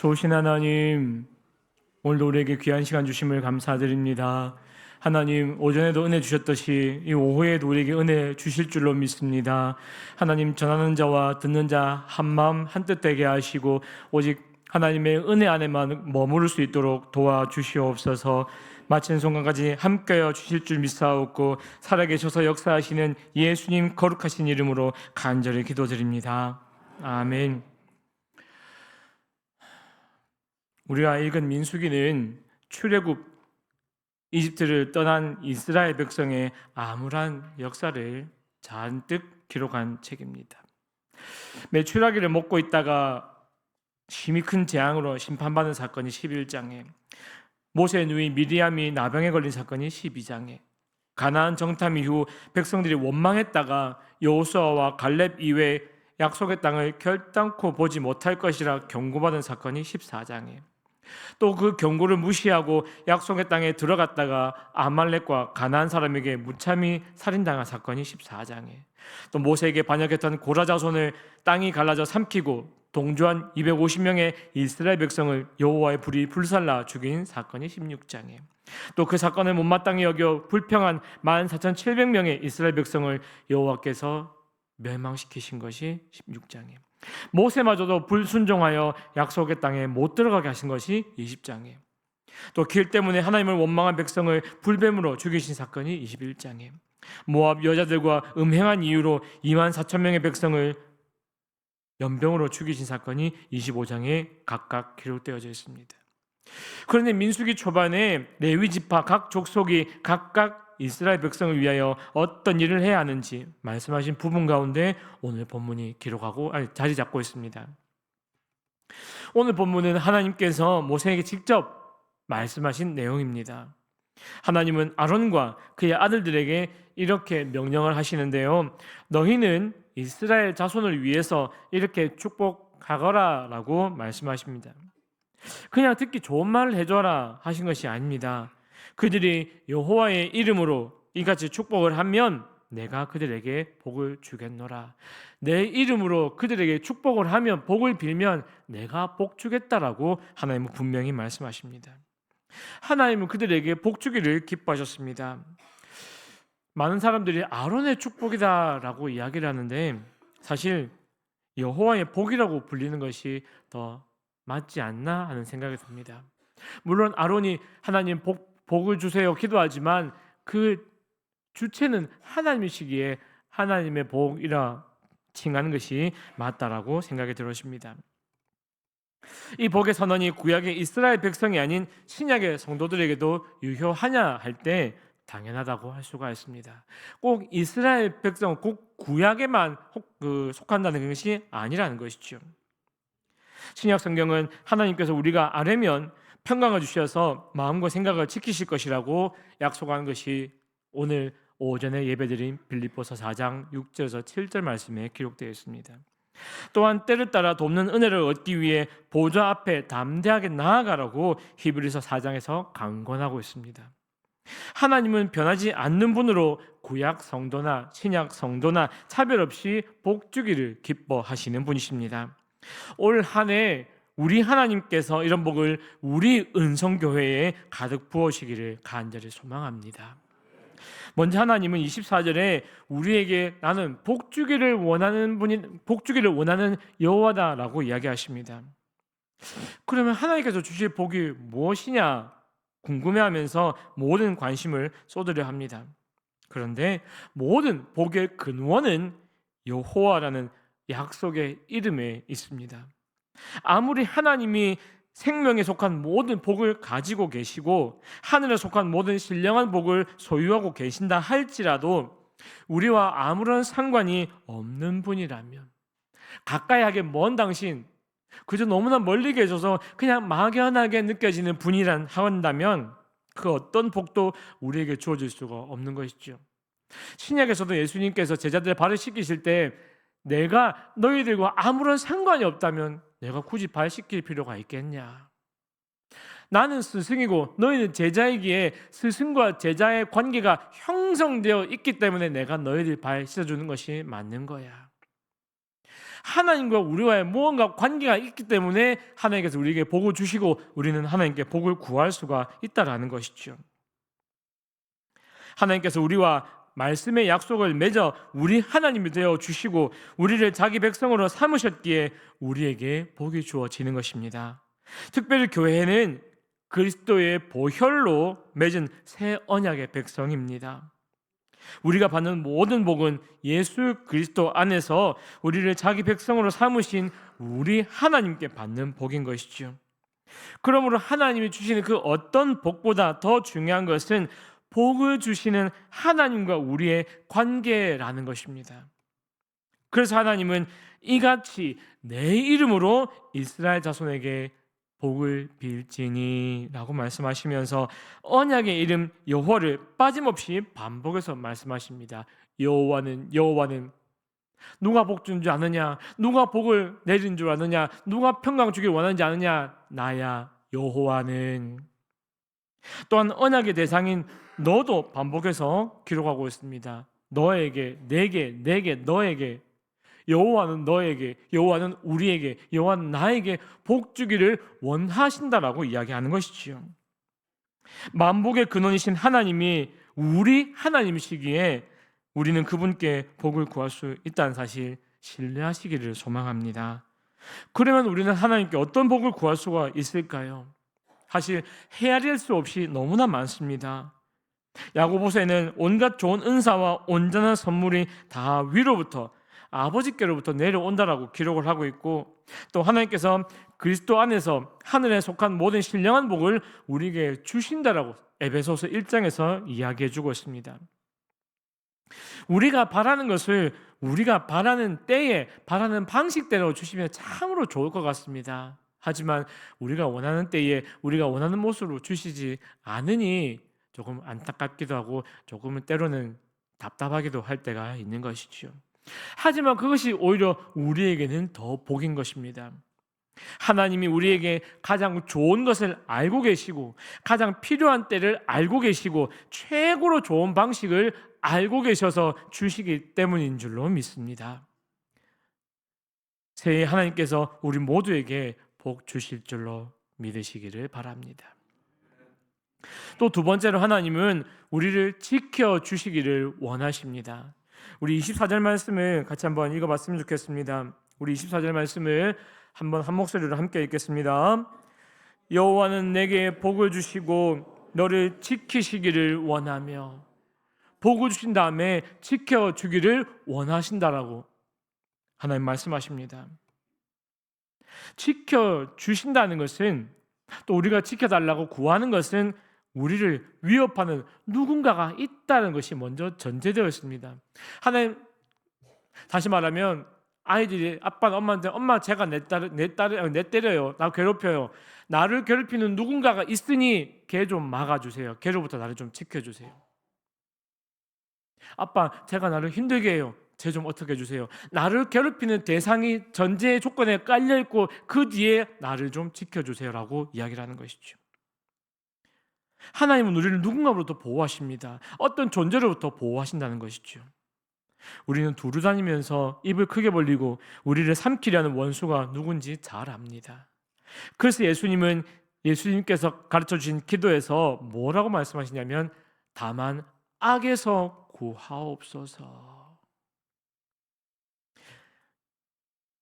좋으신 하나님, 오늘도 우리에게 귀한 시간 주심을 감사드립니다. 하나님, 오전에도 은혜 주셨듯이 이 오후에도 우리에게 은혜 주실 줄로 믿습니다. 하나님, 전하는 자와 듣는 자 한 마음 한뜻 되게 하시고 오직 하나님의 은혜 안에만 머무를 수 있도록 도와주시옵소서. 마친 순간까지 함께여 주실 줄 믿사옵고 살아계셔서 역사하시는 예수님 거룩하신 이름으로 간절히 기도드립니다. 아멘. 우리가 읽은 민수기는 출애굽 이집트를 떠난 이스라엘 백성의 암울한 역사를 잔뜩 기록한 책입니다. 매출하기를 먹고 있다가 심히 큰 재앙으로 심판받는 사건이 11장에 모세 누이 미리암이 나병에 걸린 사건이 12장에 가나안 정탐 이후 백성들이 원망했다가 여호수아와 갈렙 이외 약속의 땅을 결단코 보지 못할 것이라 경고받은 사건이 14장에 또 그 경고를 무시하고 약속의 땅에 들어갔다가 아말렉과 가나안 사람에게 무참히 살인당한 사건이 14장에. 또 모세에게 반역했던 고라 자손을 땅이 갈라져 삼키고 동조한 250명의 이스라엘 백성을 여호와의 불이 불살라 죽인 사건이 16장에. 또 그 사건을 못마땅히 여겨 불평한 14,700명의 이스라엘 백성을 여호와께서 멸망시키신 것이 16장에 모세마저도 불순종하여 약속의 땅에 못 들어가게 하신 것이 20장에 또길 때문에 하나님을 원망한 백성을 불뱀으로 죽이신 사건이 21장에 모압 여자들과 음행한 이유로 2만 4천 명의 백성을 연병으로 죽이신 사건이 25장에 각각 기록되어져 있습니다. 그런데 민수기 초반에 레위 지파 각 족속이 각각 이스라엘 백성을 위하여 어떤 일을 해야 하는지 말씀하신 부분 가운데 오늘 본문이 기록하고 아니, 자리 잡고 있습니다. 오늘 본문은 하나님께서 모세에게 직접 말씀하신 내용입니다. 하나님은 아론과 그의 아들들에게 이렇게 명령을 하시는데요. 너희는 이스라엘 자손을 위해서 이렇게 축복하거라라고 말씀하십니다. 그냥 듣기 좋은 말을 해줘라 하신 것이 아닙니다. 그들이 여호와의 이름으로 이같이 축복을 하면 내가 그들에게 복을 주겠노라. 내 이름으로 그들에게 축복을 하면 복을 빌면 내가 복 주겠다라고 하나님은 분명히 말씀하십니다. 하나님은 그들에게 복 주기를 기뻐하셨습니다. 많은 사람들이 아론의 축복이다라고 이야기를 하는데 사실 여호와의 복이라고 불리는 것이 더 맞지 않나 하는 생각이 듭니다. 물론 아론이 하나님 복, 복을 주세요 기도하지만 그 주체는 하나님이시기에 하나님의 복이라 칭하는 것이 맞다라고 생각이 들어집니다. 이 복의 선언이 구약의 이스라엘 백성이 아닌 신약의 성도들에게도 유효하냐 할 때 당연하다고 할 수가 있습니다. 꼭 이스라엘 백성, 꼭 구약에만 그 속한다는 것이 아니라는 것이죠. 신약 성경은 하나님께서 우리가 아뢰면 평강을 주셔서 마음과 생각을 지키실 것이라고 약속한 것이 오늘 오전에 예배드린 빌립보서 4장 6절에서 7절 말씀에 기록되어 있습니다. 또한 때를 따라 돕는 은혜를 얻기 위해 보좌 앞에 담대하게 나아가라고 히브리서 4장에서 강권하고 있습니다. 하나님은 변하지 않는 분으로 구약 성도나 신약 성도나 차별 없이 복 주기를 기뻐하시는 분이십니다. 올 한해 우리 하나님께서 이런 복을 우리 은성교회에 가득 부어시기를 간절히 소망합니다. 먼저 하나님은 24절에 우리에게 나는 복 주기를 원하는 분이 복 주기를 원하는 여호와다라고 이야기하십니다. 그러면 하나님께서 주실 복이 무엇이냐 궁금해하면서 모든 관심을 쏟으려 합니다. 그런데 모든 복의 근원은 여호와라는 약속의 이름에 있습니다. 아무리 하나님이 생명에 속한 모든 복을 가지고 계시고 하늘에 속한 모든 신령한 복을 소유하고 계신다 할지라도 우리와 아무런 상관이 없는 분이라면 가까이 하게 먼 당신 그저 너무나 멀리 계셔서 그냥 막연하게 느껴지는 분이란 한다면 그 어떤 복도 우리에게 주어질 수가 없는 것이죠. 신약에서도 예수님께서 제자들의 발을 씻기실 때 내가 너희들과 아무런 상관이 없다면 내가 굳이 발 씻길 필요가 있겠냐? 나는 스승이고 너희는 제자이기에 스승과 제자의 관계가 형성되어 있기 때문에 내가 너희들 발 씻어주는 것이 맞는 거야. 하나님과 우리와의 무언가 관계가 있기 때문에 하나님께서 우리에게 복을 주시고 우리는 하나님께 복을 구할 수가 있다라는 것이죠. 하나님께서 우리와 말씀의 약속을 맺어 우리 하나님이 되어 주시고 우리를 자기 백성으로 삼으셨기에 우리에게 복이 주어지는 것입니다. 특별히 교회는 그리스도의 보혈로 맺은 새 언약의 백성입니다. 우리가 받는 모든 복은 예수 그리스도 안에서 우리를 자기 백성으로 삼으신 우리 하나님께 받는 복인 것이죠. 그러므로 하나님이 주시는 그 어떤 복보다 더 중요한 것은 복을 주시는 하나님과 우리의 관계라는 것입니다. 그래서 하나님은 이같이 내 이름으로 이스라엘 자손에게 복을 빌지니라고 말씀하시면서 언약의 이름 여호와를 빠짐없이 반복해서 말씀하십니다. 여호와는 여호와는 누가 복 준 줄 아느냐? 누가 복을 내린 줄 아느냐? 누가 평강 주길 원하는지 아느냐? 나야 여호와는 또한 언약의 대상인 너도 반복해서 기록하고 있습니다. 너에게 내게 내게 너에게 여호와는 너에게 여호와는 우리에게 여호와는 나에게 복 주기를 원하신다라고 이야기하는 것이지요. 만복의 근원이신 하나님이 우리 하나님이시기에 우리는 그분께 복을 구할 수 있다는 사실 신뢰하시기를 소망합니다. 그러면 우리는 하나님께 어떤 복을 구할 수가 있을까요? 사실 헤아릴 수 없이 너무나 많습니다. 야고보서에는 온갖 좋은 은사와 온전한 선물이 다 위로부터 아버지께로부터 내려온다라고 기록을 하고 있고 또 하나님께서 그리스도 안에서 하늘에 속한 모든 신령한 복을 우리에게 주신다라고 에베소서 1장에서 이야기해 주고 있습니다. 우리가 바라는 것을 우리가 바라는 때에 바라는 방식대로 주시면 참으로 좋을 것 같습니다. 하지만 우리가 원하는 때에 우리가 원하는 모습으로 주시지 않으니 조금 안타깝기도 하고 조금은 때로는 답답하기도 할 때가 있는 것이지요. 하지만 그것이 오히려 우리에게는 더 복인 것입니다. 하나님이 우리에게 가장 좋은 것을 알고 계시고 가장 필요한 때를 알고 계시고 최고로 좋은 방식을 알고 계셔서 주시기 때문인 줄로 믿습니다. 새해 하나님께서 우리 모두에게 복 주실 줄로 믿으시기를 바랍니다. 또 두 번째로 하나님은 우리를 지켜 주시기를 원하십니다. 우리 24절 말씀을 같이 한번 읽어 봤으면 좋겠습니다. 우리 24절 말씀을 한번 한 목소리로 함께 읽겠습니다. 여호와는 내게 복을 주시고 너를 지키시기를 원하며 복을 주신 다음에 지켜 주기를 원하신다라고 하나님 말씀하십니다. 지켜 주신다는 것은 또 우리가 지켜달라고 구하는 것은 우리를 위협하는 누군가가 있다는 것이 먼저 전제되어 있습니다. 하나님 다시 말하면 아이들이 아빠는 엄마한테 엄마 제가 내 딸, 내 딸, 내 때려요. 나 괴롭혀요. 나를 괴롭히는 누군가가 있으니 걔 좀 막아 주세요. 걔로부터 나를 좀 지켜 주세요. 아빠 제가 나를 힘들게 해요. 쟤좀 어떻게 해주세요. 나를 괴롭히는 대상이 전제 조건에 깔려 있고 그 뒤에 나를 좀 지켜주세요라고 이야기를 하는 것이죠. 하나님은 우리를 누군가로부터 보호하십니다. 어떤 존재로부터 보호하신다는 것이죠. 우리는 두루 다니면서 입을 크게 벌리고 우리를 삼키려는 원수가 누군지 잘 압니다. 그래서 예수님은 예수님께서 가르쳐 주신 기도에서 뭐라고 말씀하시냐면 다만 악에서 구하옵소서.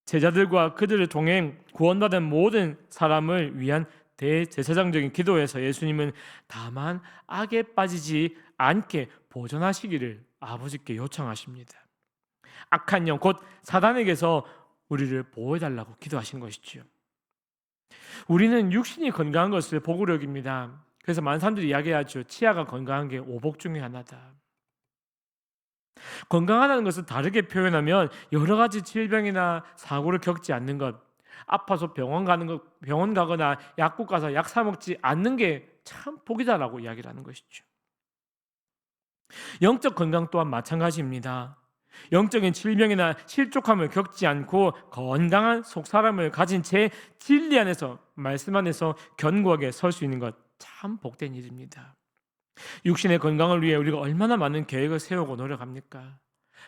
제자들과 그들을 통해 구원받은 모든 사람을 위한 대제사장적인 기도에서 예수님은 다만 악에 빠지지 않게 보존하시기를 아버지께 요청하십니다. 악한 영, 곧 사단에게서 우리를 보호해달라고 기도하신 것이지요. 우리는 육신이 건강한 것을 복으로 여깁니다. 그래서 많은 사람들이 이야기하죠. 치아가 건강한 게 오복 중의 하나다. 건강하다는 것을 다르게 표현하면 여러 가지 질병이나 사고를 겪지 않는 것, 아파서 병원 가는 것, 병원 가거나 약국 가서 약 사 먹지 않는 게 참 복이다라고 이야기를 하는 것이죠. 영적 건강 또한 마찬가지입니다. 영적인 질병이나 실족함을 겪지 않고 건강한 속 사람을 가진 채 진리 안에서 말씀 안에서 견고하게 설 수 있는 것 참 복된 일입니다. 육신의 건강을 위해 우리가 얼마나 많은 계획을 세우고 노력합니까?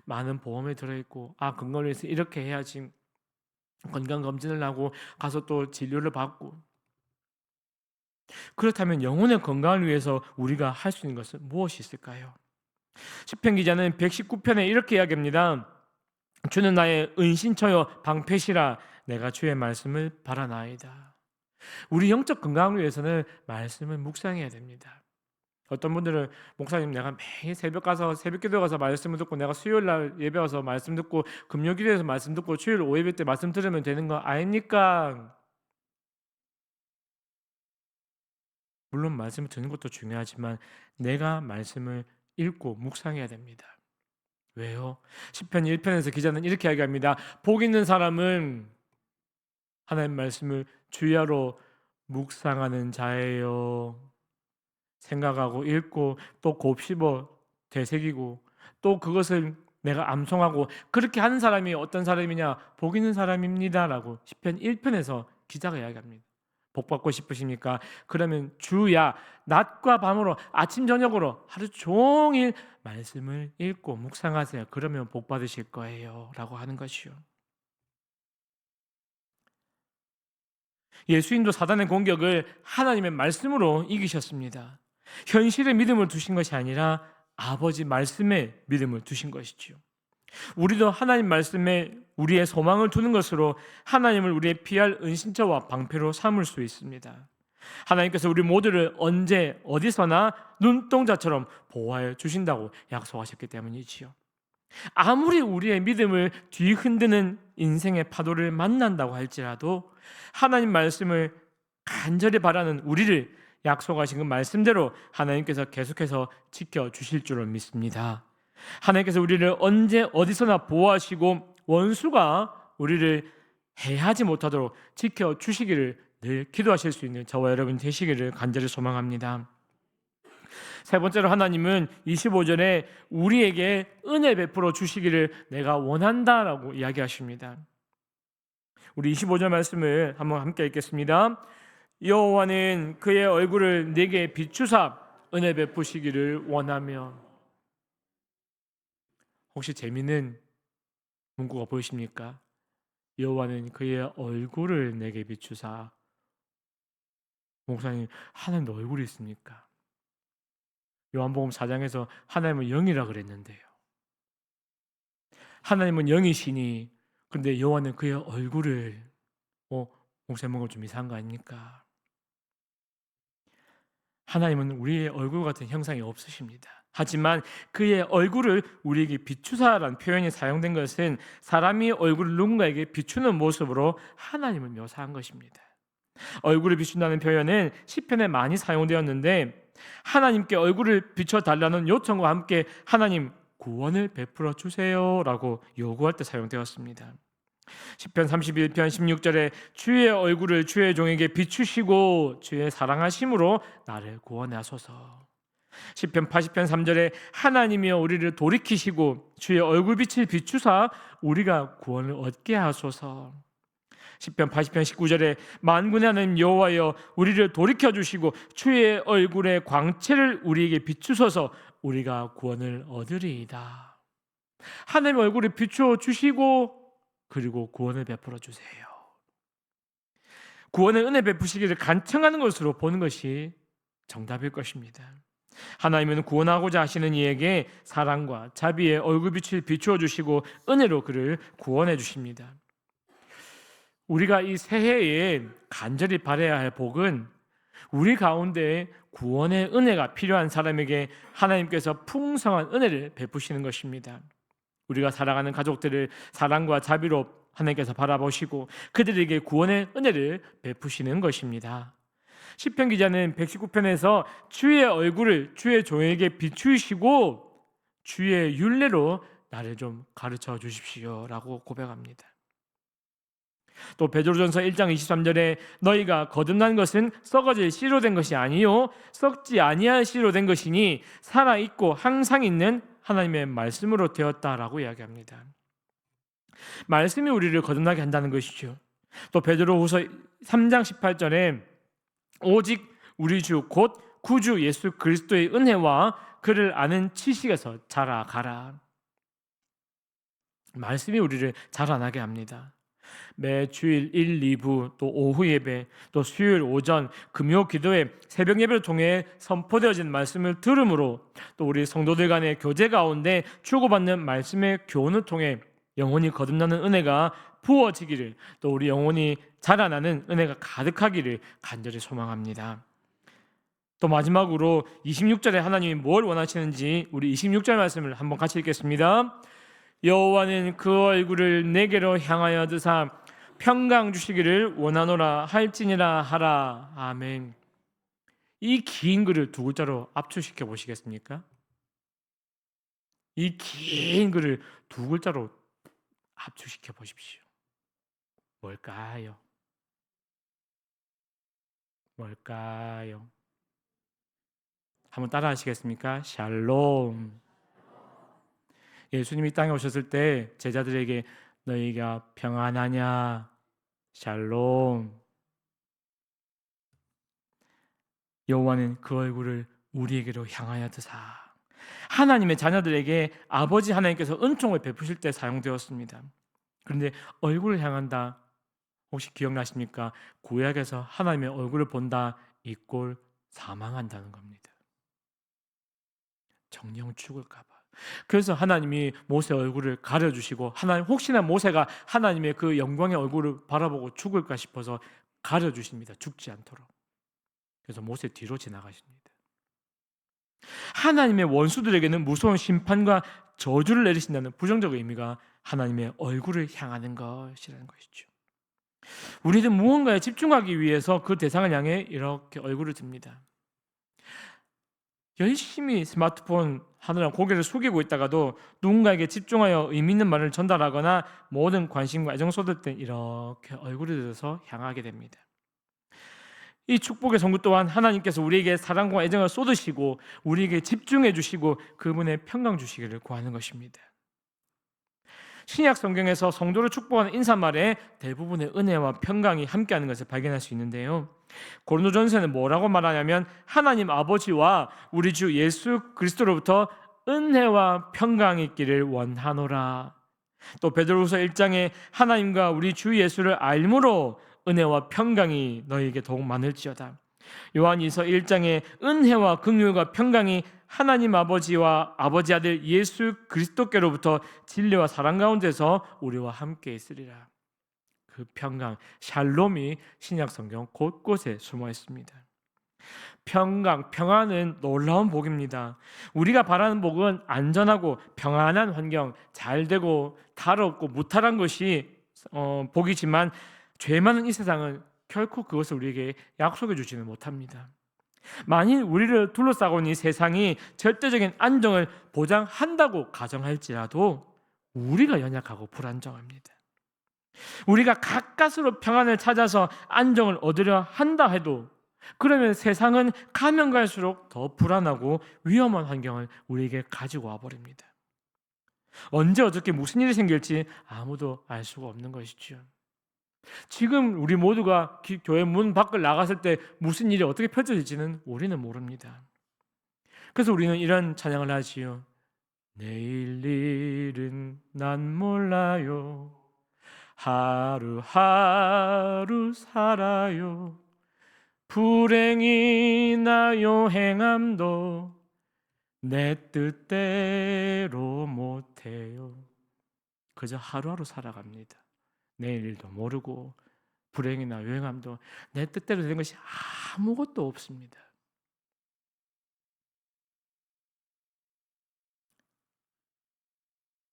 많은 보험에 들어있고 아 건강을 위해서 이렇게 해야지 건강 검진을 하고 가서 또 진료를 받고 그렇다면 영혼의 건강을 위해서 우리가 할 수 있는 것은 무엇이 있을까요? 시편 기자는 119편에 이렇게 이야기합니다. 주는 나의 은신처여 방패시라 내가 주의 말씀을 바라나이다. 우리 영적 건강을 위해서는 말씀을 묵상해야 됩니다. 어떤 분들은 목사님 내가 매일 새벽 가서 새벽 기도 가서 말씀을 듣고 내가 수요일 날 예배 와서 말씀 듣고 금요 기도에서 말씀 듣고 주일 오예배 때 말씀 들으면 되는 거 아닙니까? 물론 말씀을 듣는 것도 중요하지만 내가 말씀을 읽고 묵상해야 됩니다. 왜요? 시편 1편에서 기자는 이렇게 이야기합니다. 복 있는 사람은 하나님 말씀을 주야로 묵상하는 자예요. 생각하고 읽고 또 곱씹어 되새기고 또 그것을 내가 암송하고 그렇게 하는 사람이 어떤 사람이냐 복 있는 사람입니다라고 시편 1편에서 기자가 이야기합니다. 복 받고 싶으십니까? 그러면 주야 낮과 밤으로 아침 저녁으로 하루 종일 말씀을 읽고 묵상하세요. 그러면 복 받으실 거예요라고 하는 것이요. 예수님도 사단의 공격을 하나님의 말씀으로 이기셨습니다. 현실의 믿음을 두신 것이 아니라 아버지 말씀에 믿음을 두신 것이지요. 우리도 하나님 말씀에 우리의 소망을 두는 것으로 하나님을 우리의 피할 은신처와 방패로 삼을 수 있습니다. 하나님께서 우리 모두를 언제 어디서나 눈동자처럼 보호하여 주신다고 약속하셨기 때문이지요. 아무리 우리의 믿음을 뒤흔드는 인생의 파도를 만난다고 할지라도 하나님 말씀을 간절히 바라는 우리를 약속하신 그 말씀대로 하나님께서 계속해서 지켜 주실 줄을 믿습니다. 하나님께서 우리를 언제 어디서나 보호하시고 원수가 우리를 해하지 못하도록 지켜 주시기를 늘 기도하실 수 있는 저와 여러분 되시기를 간절히 소망합니다. 세 번째로 하나님은 25절에 우리에게 은혜 베풀어 주시기를 내가 원한다라고 이야기하십니다. 우리 25절 말씀을 한번 함께 읽겠습니다. 여호와는 그의 얼굴을 내게 비추사 은혜 베푸시기를 원하며 혹시 재미있는 문구가 보이십니까? 여호와는 그의 얼굴을 내게 비추사 목사님 하나님도 얼굴이 있습니까? 요한복음 4장에서 하나님은 영이라 그랬는데요. 하나님은 영이시니 근데 여호와는 그의 얼굴을 어 목사님 뭔가 좀 이상한 거 아닙니까? 하나님은 우리의 얼굴 같은 형상이 없으십니다. 하지만 그의 얼굴을 우리에게 비추사라는 표현이 사용된 것은 사람이 얼굴을 누군가에게 비추는 모습으로 하나님을 묘사한 것입니다. 얼굴을 비춘다는 표현은 시편에 많이 사용되었는데 하나님께 얼굴을 비춰 달라는 요청과 함께 하나님 구원을 베풀어 주세요라고 요구할 때 사용되었습니다. 시편 31편 16절에 주의 얼굴을 주의 종에게 비추시고 주의 사랑하심으로 나를 구원하소서. 시편 80편 3절에 하나님이여 우리를 돌이키시고 주의 얼굴빛을 비추사 우리가 구원을 얻게 하소서. 시편 80편 19절에 만군의 하나님 여호와여 우리를 돌이켜 주시고 주의 얼굴의 광채를 우리에게 비추소서 우리가 구원을 얻으리이다. 하나님의 얼굴을 비추어 주시고 그리고 구원을 베풀어 주세요. 구원의 은혜 베푸시기를 간청하는 것으로 보는 것이 정답일 것입니다. 하나님은 구원하고자 하시는 이에게 사랑과 자비의 얼굴빛을 비추어 주시고 은혜로 그를 구원해 주십니다. 우리가 이 새해에 간절히 바라야 할 복은 우리 가운데 구원의 은혜가 필요한 사람에게 하나님께서 풍성한 은혜를 베푸시는 것입니다. 우리가 살아가는 가족들을 사랑과 자비로 하나님께서 바라보시고 그들에게 구원의 은혜를 베푸시는 것입니다. 시편 기자는 119편에서 주의 얼굴을 주의 종에게 비추시고 주의 윤례로 나를 좀 가르쳐 주십시오라고 고백합니다. 또 베드로전서 1장 23절에 너희가 거듭난 것은 썩어질 씨로 된 것이 아니요 썩지 아니할 씨로 된 것이니 살아 있고 항상 있는 하나님의 말씀으로 되었다라고 이야기합니다. 말씀이 우리를 거듭나게 한다는 것이죠. 또 베드로후서 3장 18절에 오직 우리 주 곧 구주 예수 그리스도의 은혜와 그를 아는 지식에서 자라가라. 말씀이 우리를 자라나게 합니다. 매 주일 1, 2부 또 오후 예배 또 수요일 오전 금요 기도회 새벽 예배를 통해 선포되어진 말씀을 들음으로 또 우리 성도들 간의 교제 가운데 주고받는 말씀의 교훈을 통해 영혼이 거듭나는 은혜가 부어지기를 또 우리 영혼이 자라나는 은혜가 가득하기를 간절히 소망합니다. 또 마지막으로 26절에 하나님이 뭘 원하시는지 우리 26절 말씀을 한번 같이 읽겠습니다. 여호와는 그 얼굴을 내게로 향하여 드사 평강 주시기를 원하노라 할지니라 하라. 아멘. 이 긴 글을 두 글자로 압축시켜 보시겠습니까? 이 긴 글을 두 글자로 압축시켜 보십시오. 뭘까요? 뭘까요? 한번 따라 하시겠습니까? 샬롬. 예수님이 땅에 오셨을 때 제자들에게 너희가 평안하냐? 샬롬. 여호와는 그 얼굴을 우리에게로 향하여 드사. 하나님의 자녀들에게 아버지 하나님께서 은총을 베푸실 때 사용되었습니다. 그런데 얼굴을 향한다. 혹시 기억나십니까? 구약에서 하나님의 얼굴을 본다. 이꼴 사망한다는 겁니다. 정령 죽을까 봐. 그래서 하나님이 모세 얼굴을 가려주시고 하나님 혹시나 모세가 하나님의 그 영광의 얼굴을 바라보고 죽을까 싶어서 가려주십니다. 죽지 않도록. 그래서 모세 뒤로 지나가십니다. 하나님의 원수들에게는 무서운 심판과 저주를 내리신다는 부정적 의미가 하나님의 얼굴을 향하는 것이라는 것이죠. 우리는 무언가에 집중하기 위해서 그 대상을 향해 이렇게 얼굴을 듭니다. 열심히 스마트폰 하느라 고개를 숙이고 있다가도 누군가에게 집중하여 의미 있는 말을 전달하거나 모든 관심과 애정 쏟을 때 이렇게 얼굴을 들어서 향하게 됩니다. 이 축복의 성구 또한 하나님께서 우리에게 사랑과 애정을 쏟으시고 우리에게 집중해 주시고 그분의 평강 주시기를 구하는 것입니다. 신약 성경에서 성도를 축복하는 인사말에 대부분의 은혜와 평강이 함께하는 것을 발견할 수 있는데요. 고린도전서는 뭐라고 말하냐면 하나님 아버지와 우리 주 예수 그리스도로부터 은혜와 평강이 있기를 원하노라. 또 베드로후서 1장에 하나님과 우리 주 예수를 알므로 은혜와 평강이 너희에게 더욱 많을지어다. 요한이서 1장에 은혜와 긍휼과 평강이 하나님 아버지와 아버지 아들 예수 그리스도께로부터 진리와 사랑 가운데서 우리와 함께 있으리라. 그 평강 샬롬이 신약 성경 곳곳에 숨어 있습니다. 평강, 평안은 놀라운 복입니다. 우리가 바라는 복은 안전하고 평안한 환경, 잘 되고 탈 없고 무탈한 것이 어, 복이지만 죄 많은 이 세상은 결코 그것을 우리에게 약속해 주지는 못합니다. 만일 우리를 둘러싸고 있는 이 세상이 절대적인 안정을 보장한다고 가정할지라도 우리가 연약하고 불안정합니다. 우리가 가까스로 평안을 찾아서 안정을 얻으려 한다 해도 그러면 세상은 가면 갈수록 더 불안하고 위험한 환경을 우리에게 가지고 와 버립니다. 언제 어떻게 무슨 일이 생길지 아무도 알 수가 없는 것이죠. 지금 우리 모두가 교회 문 밖을 나갔을 때 무슨 일이 어떻게 펼쳐질지는 우리는 모릅니다. 그래서 우리는 이런 찬양을 하지요. 내일 일은 난 몰라요. 하루하루 살아요. 불행이 나 요 행함도 내 뜻대로 못해요. 그저 하루하루 살아갑니다. 내일 일도 모르고 불행이나 요행함도 내 뜻대로 되는 것이 아무것도 없습니다.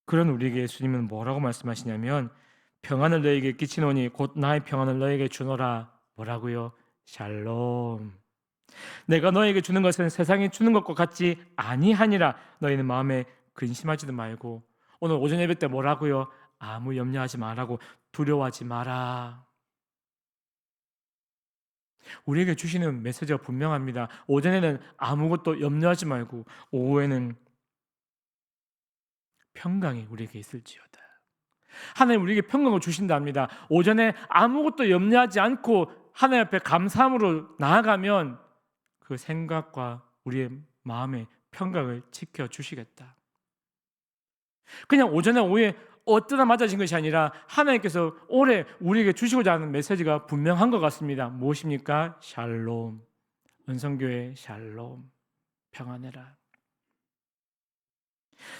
그런 우리에게 예수님은 뭐라고 말씀하시냐면 평안을 너에게 끼치노니 곧 나의 평안을 너에게 주노라 뭐라고요? 샬롬. 내가 너에게 주는 것은 세상이 주는 것과 같지 아니하니라 너희는 마음에 근심하지도 말고 오늘 오전 예배 때 뭐라고요? 아무 염려하지 말라고 두려워하지 마라. 우리에게 주시는 메시지가 분명합니다. 오전에는 아무것도 염려하지 말고 오후에는 평강이 우리에게 있을지어다. 하나님 우리에게 평강을 주신답니다. 오전에 아무것도 염려하지 않고 하나님 앞에 감사함으로 나아가면 그 생각과 우리의 마음의 평강을 지켜 주시겠다. 그냥 오전에 오후에 어떠나 맞아진 것이 아니라 하나님께서 올해 우리에게 주시고자 하는 메시지가 분명한 것 같습니다. 무엇입니까? 샬롬. 은성교회 샬롬. 평안해라.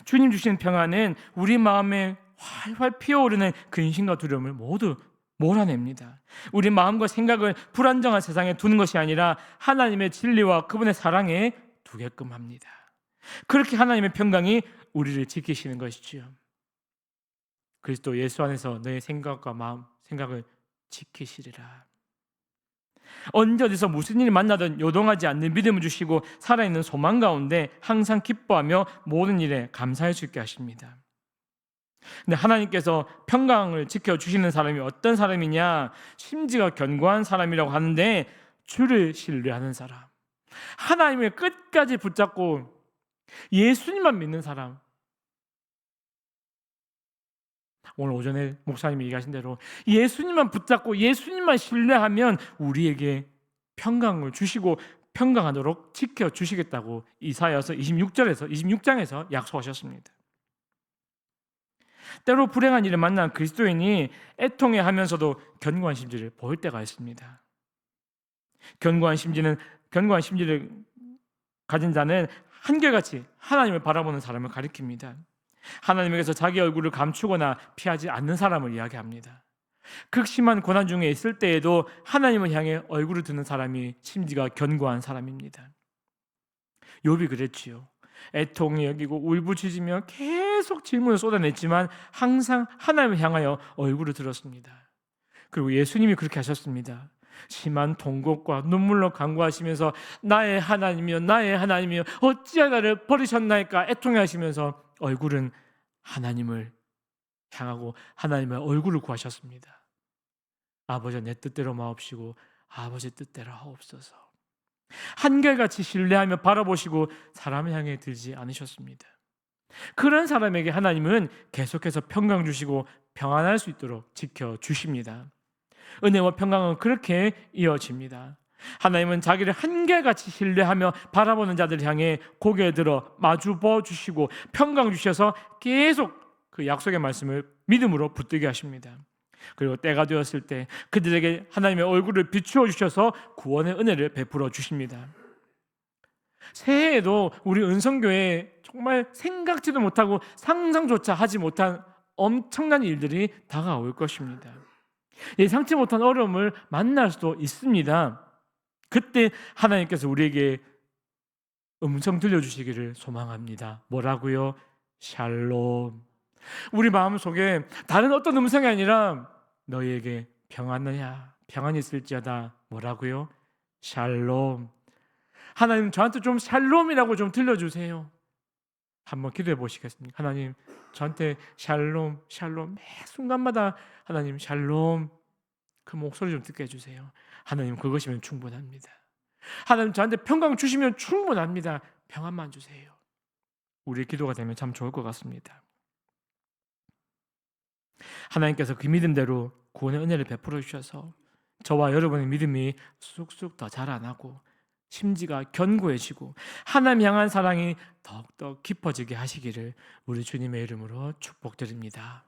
주님 주시는 평안은 우리 마음에 활활 피어오르는 근심과 두려움을 모두 몰아냅니다. 우리 마음과 생각을 불안정한 세상에 두는 것이 아니라 하나님의 진리와 그분의 사랑에 두게끔 합니다. 그렇게 하나님의 평강이 우리를 지키시는 것이지요. 그리스도 예수 안에서 너의 생각과 마음, 생각을 지키시리라. 언제 어디서 무슨 일이 만나든 요동하지 않는 믿음을 주시고 살아있는 소망 가운데 항상 기뻐하며 모든 일에 감사할 수 있게 하십니다. 근데 하나님께서 평강을 지켜 주시는 사람이 어떤 사람이냐? 심지가 견고한 사람이라고 하는데 주를 신뢰하는 사람. 하나님을 끝까지 붙잡고 예수님만 믿는 사람. 오늘 오전에 목사님이 얘기하신 대로 예수님만 붙잡고 예수님만 신뢰하면 우리에게 평강을 주시고 평강하도록 지켜 주시겠다고 이사야서 26절에서 26장에서 약속하셨습니다. 때로 불행한 일을 만난 그리스도인이 애통해 하면서도 견고한 심지를 보일 때가 있습니다. 견고한 심지는 견고한 심지를 가진 자는 한결같이 하나님을 바라보는 사람을 가리킵니다. 하나님에게서 자기 얼굴을 감추거나 피하지 않는 사람을 이야기합니다. 극심한 고난 중에 있을 때에도 하나님을 향해 얼굴을 드는 사람이 심지가 견고한 사람입니다. 욥이 그랬지요. 애통이 여기고 울부짖으며 계속 질문을 쏟아냈지만 항상 하나님을 향하여 얼굴을 들었습니다. 그리고 예수님이 그렇게 하셨습니다. 심한 통곡과 눈물로 간구하시면서 나의 하나님이여 나의 하나님이여 어찌하여 나를 버리셨나이까 애통하시면서 얼굴은 하나님을 향하고 하나님의 얼굴을 구하셨습니다. 아버지 내 뜻대로 마옵시고 아버지 뜻대로 하옵소서. 한결같이 신뢰하며 바라보시고 사람을 향해 들지 않으셨습니다. 그런 사람에게 하나님은 계속해서 평강 주시고 평안할 수 있도록 지켜 주십니다. 은혜와 평강은 그렇게 이어집니다. 하나님은 자기를 한결같이 신뢰하며 바라보는 자들 향해 고개 들어 마주 보 주시고 평강 주셔서 계속 그 약속의 말씀을 믿음으로 붙들게 하십니다. 그리고 때가 되었을 때 그들에게 하나님의 얼굴을 비추어 주셔서 구원의 은혜를 베풀어 주십니다. 새해에도 우리 은성교회에 정말 생각지도 못하고 상상조차 하지 못한 엄청난 일들이 다가올 것입니다. 예상치 못한 어려움을 만날 수도 있습니다. 그때 하나님께서 우리에게 음성 들려주시기를 소망합니다. 뭐라고요? 샬롬. 우리 마음 속에 다른 어떤 음성이 아니라 너희에게 평안하냐 평안이 있을지어다 뭐라고요? 샬롬. 하나님 저한테 좀 샬롬이라고 좀 들려주세요. 한번 기도해 보시겠습니까? 하나님 저한테 샬롬 샬롬 매 순간마다 하나님 샬롬 그 목소리 좀 듣게 해주세요. 하나님 그것이면 충분합니다. 하나님 저한테 평강 주시면 충분합니다. 평안만 주세요. 우리의 기도가 되면 참 좋을 것 같습니다. 하나님께서 그 믿음대로 구원의 은혜를 베풀어 주셔서 저와 여러분의 믿음이 쑥쑥 더 자라나고 심지가 견고해지고 하나님 향한 사랑이 더욱더 깊어지게 하시기를 우리 주님의 이름으로 축복드립니다.